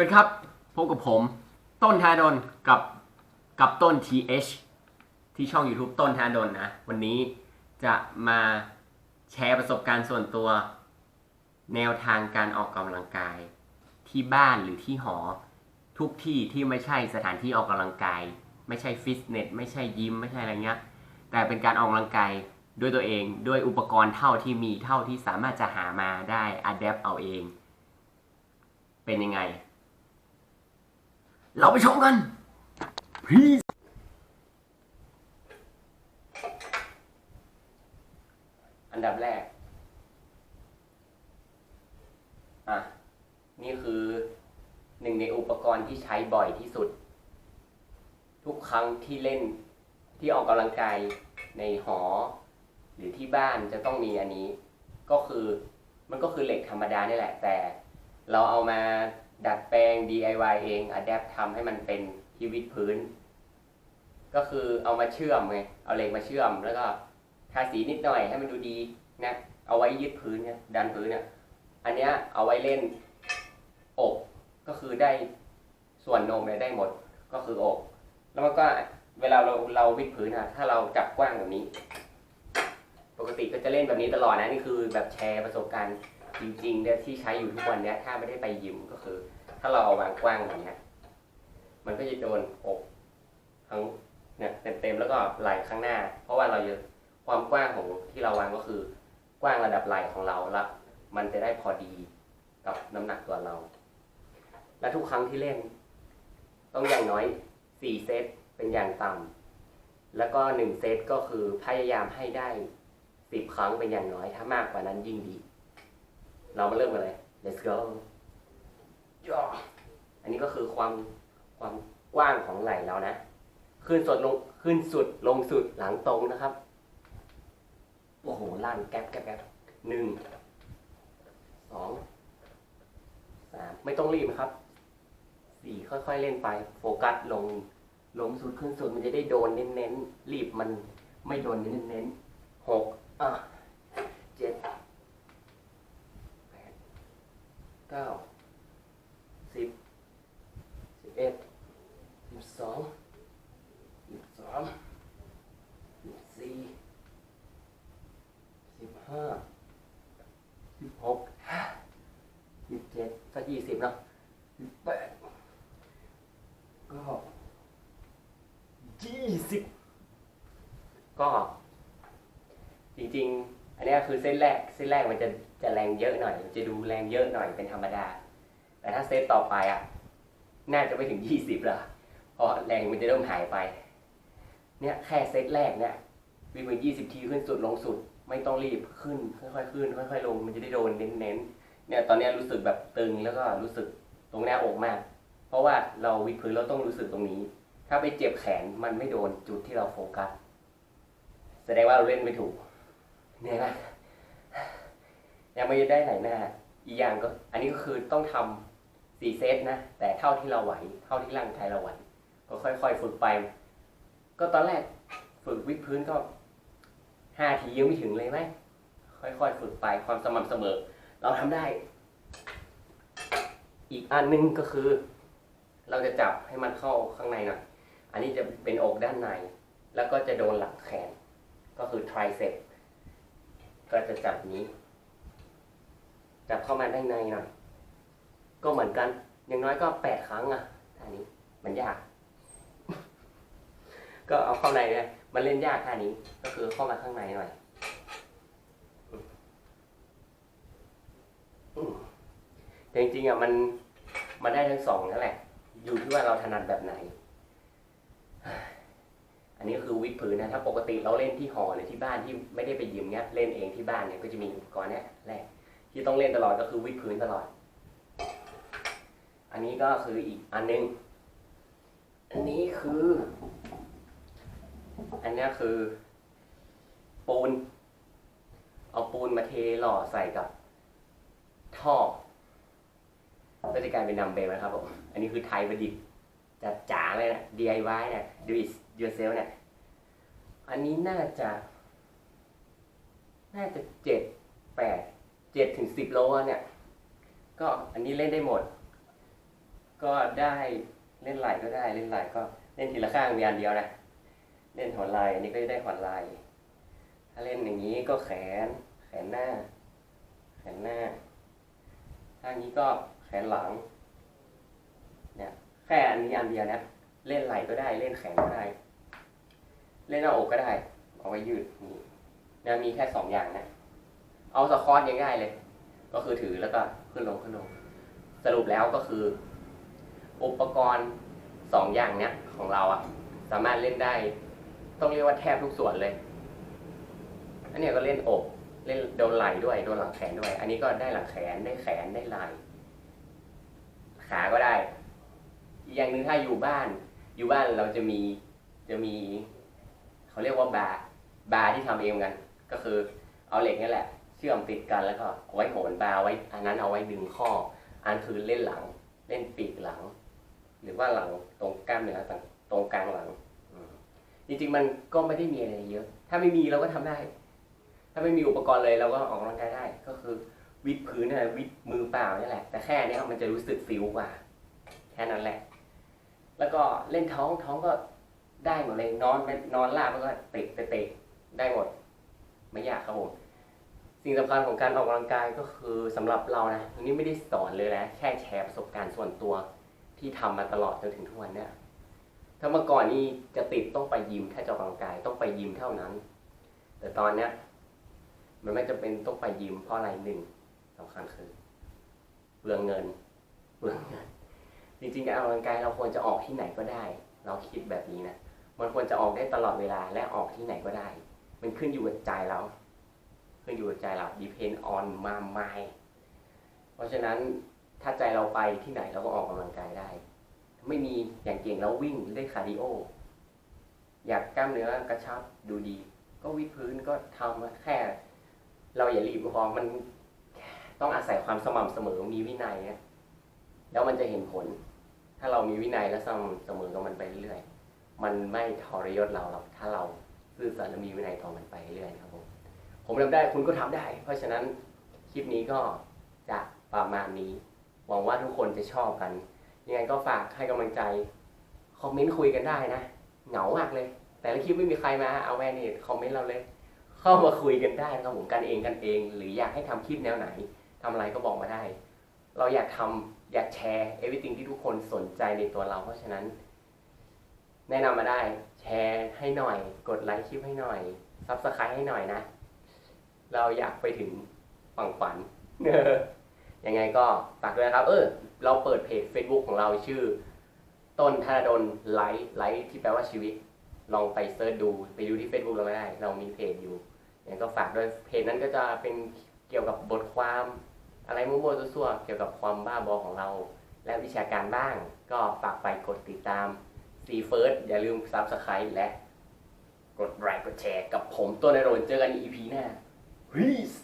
วัสดีครับพบกับผม ต้นธาดลกับกับต้น TH ที่ช่อง YouTube ต้นธาดลนะ วันนี้จะมาแชร์ประสบการณ์ส่วนตัว แนวทางการออกกำลังกาย ที่บ้านหรือที่หอ ทุกที่ที่ไม่ใช่สถานที่ออกกำลังกาย ไม่ใช่ฟิตเนสไม่ใช่ยิมไม่ใช่อะไรเงี้ย แต่เป็นการออกกำลังกายด้วยตัวเองด้วยอุปกรณ์เท่าที่มีเท่าที่สามารถจะหามาได้อัดแอปเอาเอง เป็นยังไง เราไปชมกัน Peace อันดับแรก อะ นี่คือหนึ่งในอุปกรณ์ที่ใช้บ่อยที่สุด ทุกครั้งที่เล่นที่ออกกำลังกายในหอ หรือที่บ้านจะต้องมีอันนี้ ก็คือมันก็คือเหล็กธรรมดานี่แหละ แต่เราเอามา ดัดแปลง DIY เอง adapt ทำให้มันเป็นที่วิดพื้น ก็คือเอามาเชื่อมไงเอาเหล็กมาเชื่อม แล้วก็ทาสีนิดหน่อยให้มันดูดีนะเอาไว้ยึดพื้นเนี่ยดันพื้นเนี่ยอันเนี้ยเอาไว้เล่นอกก็คือได้ส่วนนมเนี่ยได้หมดก็คืออกแล้วมันก็เวลาเราเราวิดพื้นอะถ้าเราจับกว้างแบบนี้ ปกติก็จะเล่นแบบนี้ตลอดนะนี่คือแบบแชร์ประสบการณ์จริงๆเนี่ยที่ใช้อยู่ทุกวันเนี้ยถ้าไม่ได้ไปยิมก็คือ ถ้าเราเอาวางกว้างแบบเนี้ย มันก็จะโดนอกทั้งเนี่ยเต็มๆแล้วก็ไหล่ข้างหน้า เพราะว่าเราจะความกว้างของที่เราวางก็คือกว้างระดับไหล่ของเราละมันจะได้พอดีกับน้ำหนักตัวเรา และทุกครั้งที่เล่น ต้องอย่างน้อยสี่เซตเป็นอย่างต่ำแล้วก็หนึ่งเซตก็คือพยายามให้ได้สิบครั้งเป็นอย่างน้อยถ้ามากกว่านั้นยิ่งดี เรามาเริ่มกันเลย let's go ย่ออันนี้ก็คือความความกว้างของไหล่เรานะ ขึ้นสุดลงขึ้นสุดลงสุดหลังตรงนะครับ โอ้โหลั่นแก๊บแก๊บแก๊บหนึ่งสองสามไม่ต้องรีบนะครับสี่ค่อยๆเล่นไป โฟกัสลงลงสุดขึ้นสุดมันจะได้โดนเน้นๆรีบมันไม่โดนเน้นๆหกอะเจ็ดแปดเก้าสิบสิบเอ็ด สิบสองสิบสามสิบสี่สิบห้าสิบหกสิบเจ็ดสักยี่สิบเนาะสิบแปดก็ยี่สิบก็จริงๆ อันนี้คือเส้นแรกเส้นแรกมันจะจะแรงเยอะหน่อย จะดูแรงเยอะหน่อยเป็นธรรมดา แต่ถ้าเซตต่อไปอะ น่าจะไปถึงยี่สิบละ เพราะแรงมันจะเริ่มหายไป เนี่ยแค่เซตแรกเนี่ยวิ่งไปยี่สิบทีขึ้นสุดลงสุด ไม่ต้องรีบขึ้น ค่อยๆขึ้น ค่อยๆลง มันจะได้โดนเน้นๆเนี่ยตอนนี้รู้สึกแบบตึงแล้วก็รู้สึกตรงหน้าอกมาก เพราะว่าเราวิดพื้นเราต้องรู้สึกตรงนี้ ถ้าไปเจ็บแขนมันไม่โดนจุดที่เราโฟกัสแสดงว่าเราเล่นไม่ถูกเนี่ยนะยังไม่ได้ไหนหน้าอีกอย่างก็ อันนี้ก็คือต้องทำสี่เซตนะ แต่เท่าที่เราไหว เท่าที่ร่างกายเราไหว ก็ค่อยๆฝึกไป ก็ตอนแรกฝึกวิดพื้นก็ห้าทียังไม่ถึงเลยไหมค่อยๆฝึกไปความสม่ำเสมอ เราทำได้ อีกอันหนึงก็คือ เราจะจับให้มันเข้าข้างในหน่อยอันนี้จะเป็นอกด้านใน แล้วก็จะโดนหลังแขน ก็คือ tricep ก็จะจับนี้ จับเข้ามาด้านในหน่อยก็เหมือนกัน อย่างน้อยก็แปดครั้งอะท่านี้มันยาก ก็เอาเข้าในเลยมันเล่นยากท่านี้ ก็คือเข้ามาข้างในหน่อยแต่จริงๆอะมันมันได้ทั้งสองนั่นแหละ อยู่ที่ว่าเราถนัดแบบไหน อันนี้คือวิดพื้นนะถ้าปกติเราเล่นที่หอหรือที่บ้านที่ไม่ได้ไปยืมเนี้ยเล่นเองที่บ้านเนี่ยก็จะมีอุปกรณ์เนี้ยแรกที่ต้องเล่นตลอดก็คือวิดพื้นตลอด อันนี้ก็คืออีกอันนึง อันนี้คือ อันนี้คือ ปูน เอาปูนมาเทหล่อใส่กับท่อก็จะกลายเป็นดัมเบลนะครับผม อันนี้คือไทยประดิษฐ์จัดจ๋าเลยนะ DIY เนี่ย do it yourself เนี่ยอันนี้น่าจะ น่าจะเจ็ดแปดเจ็ดถึงสิบโลเนี่ย ก็อันนี้เล่นได้หมด ก็ได้เล่นไหลก็ได้เล่นไหลก็เล่นทีละข้างมีอันเดียวนะ เล่นหัวไหล่อันนี้ก็จะได้หัวไหล่ถ้าเล่นอย่างนี้ก็แขน แขนหน้า แขนหน้าถ้านี้ก็แขนหลังเนี่ยแค่อันนี้อันเดียวนะเล่นไหล่ก็ได้เล่นแขนก็ได้ เล่นหน้าอกก็ได้ เอาไว้ยืดนี่นะมีแค่สองอย่างนะ เอาสควอตง่ายๆเลย ก็คือถือแล้วก็ขึ้นลงขึ้นลง สรุปแล้วก็คือ อุปกรณ์สองอย่างเนี้ยของเราอะสามารถเล่นได้ ต้องเรียกว่าแทบทุกส่วนเลย อันนี้ก็เล่นอกเล่นโดนไหล่ด้วยโดนหลังแขนด้วย อันนี้ก็ได้หลังแขนได้แขนได้ไหล่ขาก็ได้ อย่างหนึ่งถ้าอยู่บ้าน อยู่บ้านเราจะมีจะมีเขาเรียกว่าบาร์บาร์ที่ทำเองกัน ก็คือเอาเหล็กนี่แหละ เชื่อมติดกันแล้วก็ไว้โหนบาร์ไว้ อันนั้นเอาไว้ดึงข้อ อันคือเล่นหลัง เล่นปีกหลัง หรือว่าหลังตรงกล้ามเนื้อตรงกลางหลัง จริงๆมันก็ไม่ได้มีอะไรเยอะ ถ้าไม่มีเราก็ทำได้ ถ้าไม่มีอุปกรณ์เลยเราก็ออกกำลังกายได้ ก็คือวิดพื้นนี่แหละวิดมือเปล่านี่แหละ แต่แค่นี้มันจะรู้สึกฟิลกว่า แค่นั้นแหละ แล้วก็เล่นท้องท้องก็ได้หมดเลย นอนไปนอนลาบแล้วก็เตะไปเตะได้หมด ไม่ยากครับผมสิ่งสำคัญของการออกกำลังกายก็คือสำหรับเรานะอันนี้ไม่ได้สอนเลยนะ แค่แชร์ประสบการณ์ส่วนตัวที่ทำมาตลอดจนถึงทุกวันเนี่ย ถ้าเมื่อก่อนนี่จะติดต้องไปยิมถ้าจะออกกำลังกายต้องไปยิมเท่านั้น แต่ตอนเนี้ยมันไม่จำเป็นต้องไปยิมเพราะอะไรหนึ่งสำคัญคือเปลืองเงินเปลืองเงิน จริงๆการออกกำลังกายเราควรจะออกที่ไหนก็ได้ เราคิดแบบนี้นะมันควรจะออกได้ตลอดเวลาและออกที่ไหนก็ได้ มันขึ้นอยู่กับใจเราขึ้นอยู่กับใจเรา depend on my mind เพราะฉะนั้นถ้าใจเราไปที่ไหนเราก็ออกกำลังกายได้ ไม่มีอย่างเก่งแล้ววิ่งได้คาร์ดิโอ อยากกล้ามเนื้อกระชับดูดี ก็วิดพื้นก็ทำแค่ เราอย่ารีบก็พอมันต้องอาศัยความสม่ำเสมอมีวินัยนะแล้วมันจะเห็นผล ถ้าเรามีวินัยและสม่ำเสมอกับมันไปเรื่อยๆมันไม่ทรยศเราหรอกถ้าเราซื่อสัตย์และมีวินัยต่อมันไปเรื่อยครับผมผมทำได้คุณก็ทำได้ เพราะฉะนั้นคลิปนี้ก็จะประมาณนี้ หวังว่าทุกคนจะชอบกัน ยังไงก็ฝากให้กำลังใจ คอมเมนต์คุยกันได้นะ เหงามากเลย แต่ละคลิปไม่มีใครมาเอาแม่นี่คอมเมนต์เราเลย เข้ามาคุยกันได้ครับผมกันเองกันเอง หรืออยากให้ทำคลิปแนวไหนทำอะไรก็บอกมาได้ เราอยากทำอยากแชร์ everything ที่ทุกคนสนใจในตัวเรา เพราะฉะนั้น แนะนำมาได้ แชร์ให้หน่อย กดไลค์คลิปให้หน่อยซับสไครต์ให้หน่อยนะ เราอยากไปถึงฝั่งฝันยังไงก็ฝากด้วยนะครับ เออ เราเปิดเพจ Facebook ของเราชื่อ ต้นธนดลไลฟ์ไลฟ์ที่แปลว่าชีวิต ลองไปเซิร์ชดูไปดูที่ Facebook เราก็ได้ เรามีเพจอยู่ยังไงก็ฝากด้วยเพจนั้นก็จะเป็นเกี่ยวกับบทความ อะไรมั่วๆซั่วๆเกี่ยวกับความบ้าบอของเรา และวิชาการบ้าง ก็ฝากไปกดติดตามซีเฟิร์สอย่าลืม Subscribe และ กดไลค์กดแชร์กับผมต้นนรงค์เจอกัน EP หน้า Peace